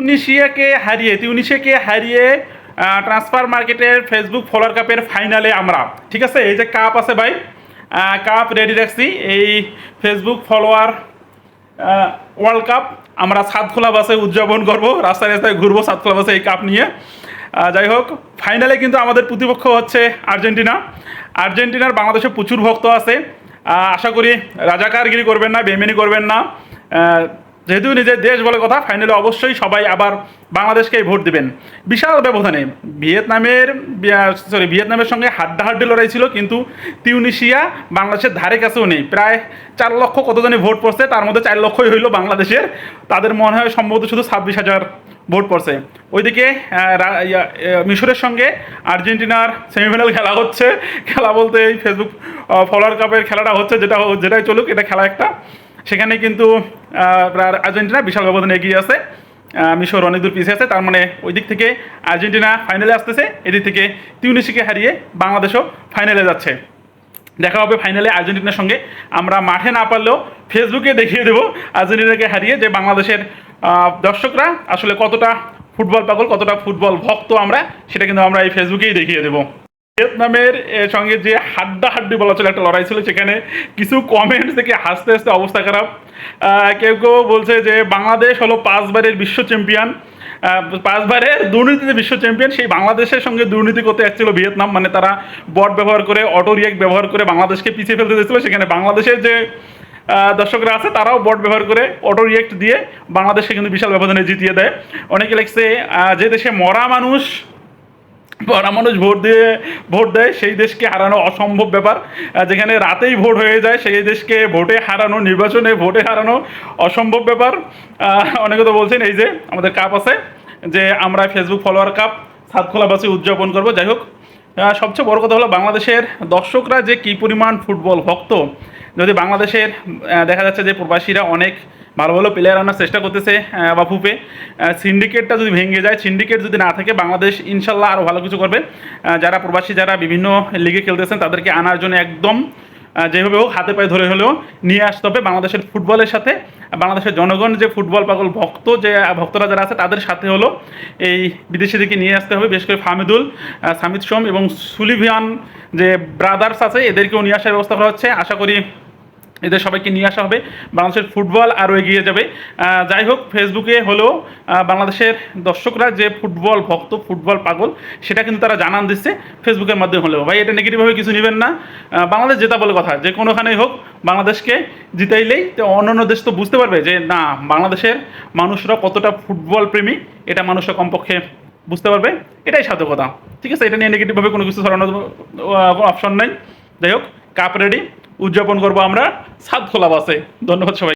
তিউনিশিয়াকে হারিয়ে তিউনিশিয়াকে হারিয়ে ট্রান্সফার মার্কেটের ফেসবুক ফলোয়ার কাপের ফাইনালে আমরা। ঠিক আছে? এই যে কাপ আছে ভাই কাপ রেডি রাখছি। এই ফেসবুক ফলোয়ার ওয়ার্ল্ড কাপ আমরা সাতখোলা বাসে উদযাপন করব। রাস্তায় রাস্তায় ঘুরবো সাতখোলা বাসে এই কাপ নিয়ে। যাই হোক ফাইনালে কিন্তু আমাদের প্রতিপক্ষ হচ্ছে আর্জেন্টিনা। আর্জেন্টিনার বাংলাদেশে প্রচুর ভক্ত আছে। আশা করি রাজাকারগিরি করবেন না বেমেনি করবেন না। যেহেতু নিজের দেশ বলে কথা ফাইনালে অবশ্যই সবাই আবার বাংলাদেশকেই ভোট দেবেন। বিশাল ব্যবধানে ভিয়েতনামের সরি ভিয়েতনামের সঙ্গে হাড্ডাহাড্ডি লড়াই ছিল, কিন্তু তিউনিশিয়া বাংলাদেশের ধারে কাছেও নেই। প্রায় চার লক্ষ কতজনই ভোট পড়ছে, তার মধ্যে চার লক্ষই হইল বাংলাদেশের। তাদের মনে হয় সম্ভবত শুধু ছাব্বিশ হাজার ভোট পড়ছে। ওইদিকে মিশরের সঙ্গে আর্জেন্টিনার সেমিফাইনাল খেলা হচ্ছে। খেলা বলতে এই ফেসবুক ফলোয়ার কাপের খেলাটা হচ্ছে, যেটা, যেটাই চলুক, এটা খেলা একটা। সেখানে কিন্তু আর্জেন্টিনা বিশাল ব্যবধানে এগিয়ে আছে। মিশর অনেক দূর পিছিয়ে আছে, তার মানে ওই দিক থেকে আর্জেন্টিনা ফাইনালে আসতেছে, এদিক থেকে তিউনিশিকে হারিয়ে বাংলাদেশও ফাইনালে যাচ্ছে। দেখা হবে ফাইনালে আর্জেন্টিনার সঙ্গে। আমরা মাঠে না পারলেও ফেসবুকে দেখিয়ে দেবো আর্জেন্টিনাকে হারিয়ে যে বাংলাদেশের দর্শকরা আসলে কতটা ফুটবল পাগল, কতটা ফুটবল ভক্ত আমরা, সেটা কিন্তু আমরা এই ফেসবুকেই দেখিয়ে দেবো। ভিয়েতনামের সঙ্গে যে হাড্ডা হাড্ডি বলা চলে একটা লড়াই ছিল, সেখানে কিছু কমেন্টস থেকে হাসতে হাসতে অবস্থা খারাপ। কেউ কেউ বলছে যে, বাংলাদেশ হলো পাঁচবারের বিশ্ব চ্যাম্পিয়ন পাঁচবারের দুর্নীতিতে বিশ্ব চ্যাম্পিয়ন সেই বাংলাদেশের সঙ্গে দুর্নীতি করতে এসেছিল ভিয়েতনাম। মানে তারা বট ব্যবহার করে, অটো রিয়েক্ট ব্যবহার করে বাংলাদেশকে পিছিয়ে ফেলতে চেয়েছিল সেখানে বাংলাদেশের যে দর্শকরা আছে, তারাও বট ব্যবহার করে, অটো রিয়েক্ট দিয়ে বাংলাদেশকে কিন্তু বিশাল ব্যবধানে জিতিয়ে দেয়। অনেকে লেগছে যে দেশে মরা মানুষ মরা মানুষ ভোট দিয়ে ভোট দেয়, সেই দেশকে হারানো অসম্ভব ব্যাপার। যেখানে রাতেই ভোট হয়ে যায়, সেই দেশকে ভোটে হারানো, নির্বাচনে ভোটে হারানো অসম্ভব ব্যাপার। অনেকে তো বলছেন, এই যে আমাদের কাপ আছে, যে আমরা ফেসবুক ফলোয়ার কাপ সাতখোলাবাসী উদযাপন করব। যাই হোক সবচেয়ে বড় কথা হলো, বাংলাদেশের দর্শকরা যে কী পরিমাণ ফুটবল ভক্ত, যদি বাংলাদেশের দেখা যাচ্ছে যে প্রবাসীরা অনেক ভালো ভালো প্লেয়ার আনার চেষ্টা করতেছে বাফুপে সিন্ডিকেটটা যদি ভেঙে যায় সিন্ডিকেট যদি না থাকে বাংলাদেশ ইনশাল্লাহ আরও ভালো কিছু করবে। যারা প্রবাসী যারা বিভিন্ন লিগে খেলতেছেন তাদেরকে আনার জন্য একদম যেভাবে হোক হাতে পায়ে ধরে হলেও নিয়ে আসতে হবে বাংলাদেশের ফুটবলের সাথে। বাংলাদেশের জনগণ যে ফুটবল পাগল ভক্ত যে ভক্তরা যারা আছে তাদের সাথে হলো এই বিদেশিদেরকে নিয়ে আসতে হবে। বিশেষ করে ফামিদুল আহ, সামিদ সোম এবং সুলিভিয়ান যে ব্রাদার্স আছে এদেরকেও নিয়ে আসার ব্যবস্থা করা হচ্ছে। আশা করি এদের সবাইকে নিয়ে আসা হবে। বাংলাদেশের ফুটবল আরও এগিয়ে যাবে। যাই হোক, ফেসবুকে হলেও বাংলাদেশের দর্শকরা যে ফুটবল ভক্ত, ফুটবল পাগল, সেটা কিন্তু তারা জানান দিচ্ছে ফেসবুকের মাধ্যমে হলেও। ভাই, এটা নেগেটিভভাবে কিছু নেবেন না। বাংলাদেশ জেতা বলে কথা, যে কোনোখানেই হোক, বাংলাদেশকে জিতাইলেই তো অন্যান্য দেশ তো বুঝতে পারবে যে, না, বাংলাদেশের মানুষরা কতটা ফুটবল প্রেমী, এটা মানুষরা কমপক্ষে বুঝতে পারবে। এটাই সাধকতা ঠিক আছে, এটা নিয়ে নেগেটিভভাবে কোনো কিছু ছড়ানোর অপশন নাই। যাই হোক কাপ রেডি উদযাপন করব আমরা সাত খোলা বাসে। ধন্যবাদ সবাই